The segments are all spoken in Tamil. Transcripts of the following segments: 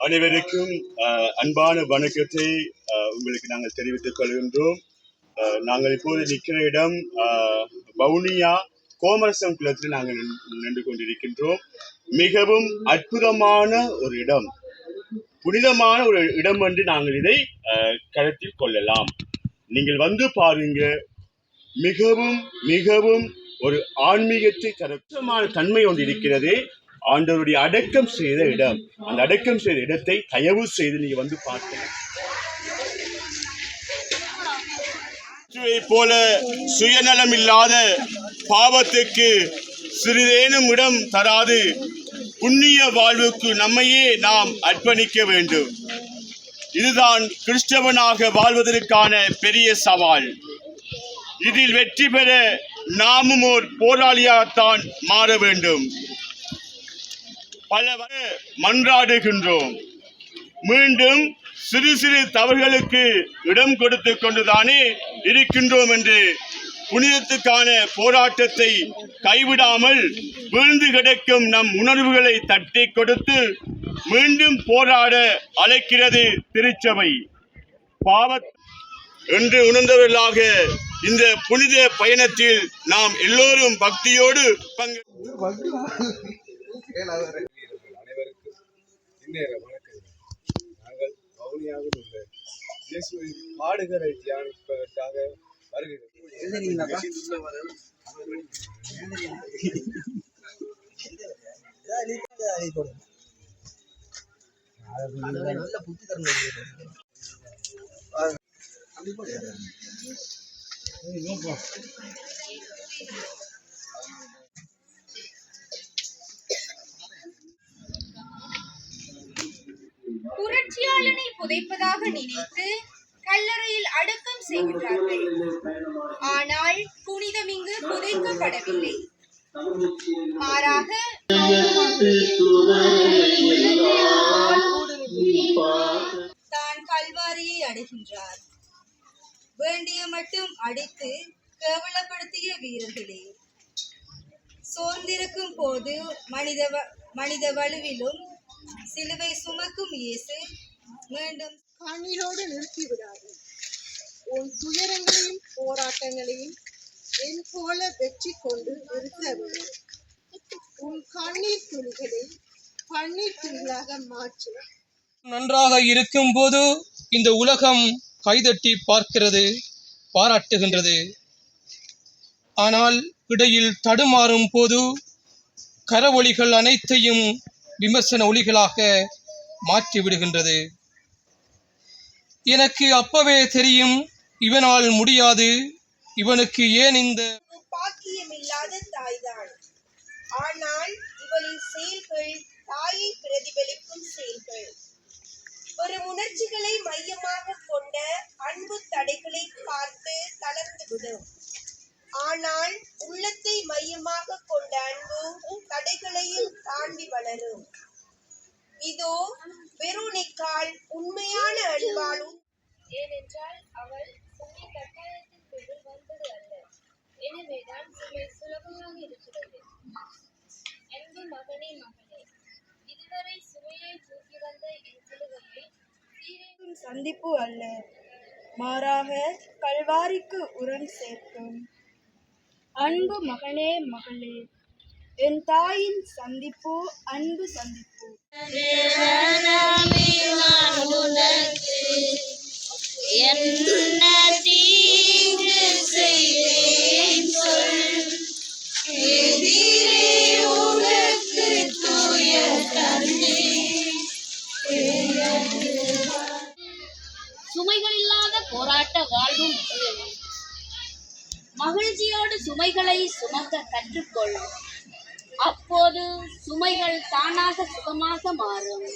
அனைவருக்கும் அன்பான வணக்கத்தை உங்களுக்கு நாங்கள் தெரிவித்துக் கொள்கின்றோம். நாங்கள் இப்போது நிற்கிற இடம் வவுனியா கோமரசம் குளத்தில் நாங்கள் நின்- நின்று கொண்டிருக்கின்றோம். மிகவும் அற்புதமான ஒரு இடம். புனிதமான ஒரு இடம் என்று நாங்கள் இதை கருத்தில் கொள்ளலாம். நீங்கள் வந்து பாருங்க. மிகவும் மிகவும் ஒரு ஆன்மீகத்தை தரமான தன்மை ஒன்று இருக்கிறது. ஆண்டவருடைய அடக்கம் செய்த இடம். அந்த அடக்கம் செய்த இடத்தை தயவு செய்து நீங்க வந்து பார்க்கணும். போல சுயநலம் இல்லாத பாவத்துக்கு சிறிதேனும் இடம் தராது. புண்ணிய வாழ்வுக்கு நம்மையே நாம் அர்ப்பணிக்க வேண்டும். இதுதான் கிறிஸ்தவனாக வாழ்வதற்கான பெரிய சவால். இதில் வெற்றி பெற நாமும் ஓர் போராளியாகத்தான் மாற வேண்டும். பல மன்றாடுகின்றோம். மீண்டும் சிறு சிறு தவறுகளுக்கு இடம் கொடுத்து கொண்டுதானே இருக்கின்றோம் என்று புனிதத்துக்கான போராட்டத்தை கைவிடாமல் வீழ்ந்து கிடக்கும் நம் உணர்வுகளை தட்டி கொடுத்து மீண்டும் போராட அழைக்கிறது திருச்சபை. பாவத் என்று உணர்ந்தவர்களாக இந்த புனித பயணத்தில் நாம் எல்லோரும் பக்தியோடு பங்கு இந்நேர வணக்கங்கள். நாங்கள் வவுனியாவில் உள்ள இயேசுவின் பாடுகளை தியானிப்பதற்காக வருகிறோம். புரட்சியாளனை புதைப்பதாக நினைத்து கல்லறையில் அடக்கம் செய்கின்றார்கள் ஆனால் புனிதம் இங்கு புதைக்கப்படவில்லை. மாறாக தான் கல்வாரியை அடைகின்றார். வேண்டிய மட்டும் அடித்து கேவலப்படுத்திய வீரர்களே. சோர்ந்திருக்கும் போது மனித வ- மனித வலுவிலும் சிலுவை சுமக்கும் இயேசு. மீண்டும் கண்ணீரோடு நிறுத்திவிடாது. உன் துயரங்களையும் போராட்டங்களையும் என் போல வெற்றி கொண்டு நிறுத்தவில்லை உன் கண்ணீர் துளிகளை பன்னீர் துளிகளாக மாற்று. நன்றாக இருக்கும்போது இந்த உலகம் கைதட்டி பார்க்கிறது பாராட்டுகின்றது. ஆனால் இடையில் தடுமாறும் போது கரவொலிகள் அனைத்தையும் விமர்சன ஒளிகளாக மாற்றி விடுகின்றது. எனக்கு அப்பவே தெரியும் இவனால் முடியாது. இவனுக்கு ஏன் இந்த பாக்கியமில்லாத தாய்தான். ஆனால் இவளின் செயல்கள் தாயை பிரதிபலிக்கும் செயல்கள் ஒரு உணர்ச்சிகளை மையமாக கொண்ட அன்பு தடைகளை பார்த்து தளர்ந்துவிடும் ஆனால் உள்ளத்தை மையமாக கொண்ட அன்பு தடைகளையும் தாண்டி வளரும். இதோ வெரோனிக்கால் உண்மையான அன்பாலும் ஏனென்றால் அவள் சுமை கட்டாயத்தின் பேரில் வந்தது அல்ல. எனவேதான் சுமை சுலபமாக இருக்கிறது. அன்பு மகனே மகளே இதுவரை சுமையை தூக்கி வந்த என் சிலுவையை சந்திப்பு அல்ல. மாறாக கல்வாரிக்கு உரம் சேர்க்கும். அன்பு மகனே மகளே என் தாயின் சந்திப்பு அன்பு சந்திப்பு. சுமைகள் இல்லாத போராட்ட வாழ்வும் மகிழ்ச்சியோடு சுமைகளை சுமக்க கற்றுக்கொள் அப்போது சுமைகள் தானாக சுகமாக மாறும்.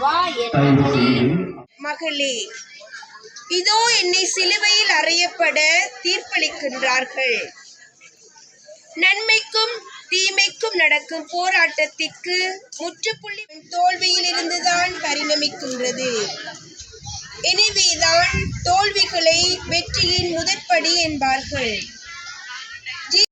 வா மகளே. இதோ என்னை சிலுவையில் அறையப்பட தீர்ப்பளிக்கின்றார்கள். நன்மைக்கும் தீமைக்கும் நடக்கும் போராட்டத்திற்கு முற்றுப்புள்ளி தோல்வியில் இருந்துதான் பரிணமிக்கின்றது. எனவேதான் தோல்விகளை வெற்றியின் முதற்படி என்பார்கள்.